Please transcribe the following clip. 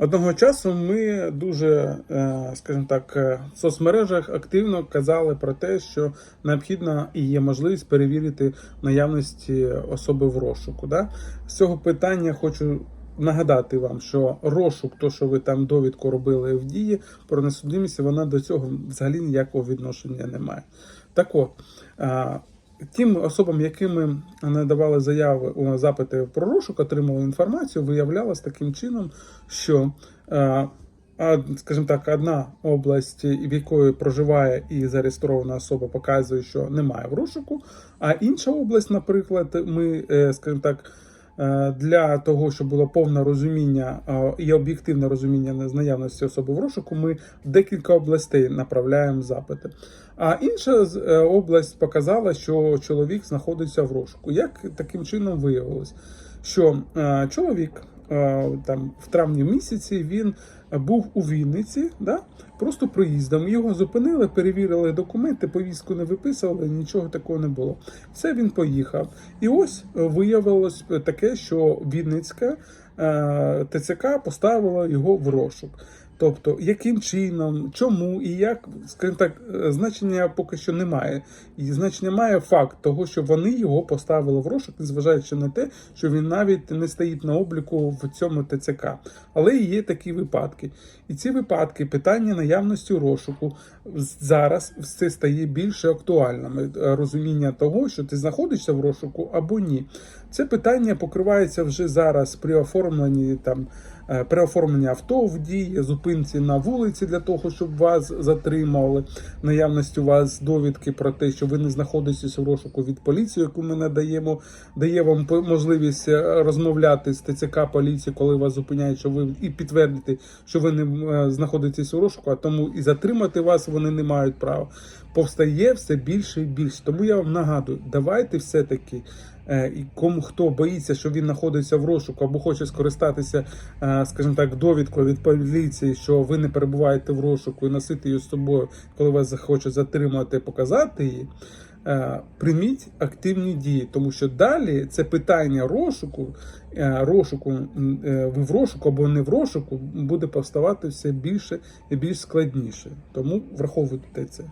Одного часу ми дуже, е, скажімо так, е, в соцмережах активно казали про те, що необхідно і є можливість перевірити наявності особи в розшуку. Да? З цього питання хочу нагадати вам, що розшук, то що ви там довідку робили в дії про несудимість, вона до цього взагалі ніякого відношення не має. Так от. Тим особам, якими надавали заяви у запити про розшук, отримали інформацію, виявлялось таким чином, що, е, скажімо так, одна область, в якої проживає і зареєстрована особа, показує, що немає в розшуку, а інша область, наприклад, ми, е, скажімо так, для того, щоб було повне розуміння е, і об'єктивне розуміння наявності особи в розшуку, ми декілька областей направляємо запити. А інша е, область показала, що чоловік знаходиться в розшуку. Як таким чином виявилось, що е, чоловік е, там в травні місяці він був у Вінниці, да? просто проїздом. Його зупинили, перевірили документи, повістку не виписували, нічого такого не було. Все він поїхав. І ось е, виявилось таке, що Вінницька е, ТЦК поставила його в розшук. Тобто, яким чином, чому і як, скажімо так, е, значення поки що немає. І значення має факт того, що вони його поставили в розшук, незважаючи на те, що він навіть не стоїть на обліку в цьому ТЦК. Але є такі випадки. І ці випадки, питання наявності розшуку зараз все стає більше актуальним. Е, Розуміння того, що ти знаходишся в розшуку або ні. Це питання покривається вже зараз при оформленні там. Е, При оформленні авто в дії, зупинці на вулиці для того, щоб вас затримали, наявність у вас довідки про те, що ви не знаходитесь у розшуку від поліції, яку ми надаємо, дає вам можливість е, розмовляти з ТЦК поліції, коли вас зупиняють, що ви і підтвердити, що ви не е, знаходитесь у розшуку, а тому і затримати вас вони не мають права. Повстає все більше і більше. Тому я вам нагадую, давайте все-таки. Е, І кому хто боїться, що він знаходиться в розшуку або хоче скористатися, е, скажімо так, довідкою від поліції, що ви не перебуваєте в розшуку і носити її з собою, коли вас захочуть затримати, показати її. е, Прийміть активні дії, тому що далі це питання розшуку, розшуку, ви в розшуку або не в розшуку, буде повставати все більше і більш складніше. Тому враховуйте це.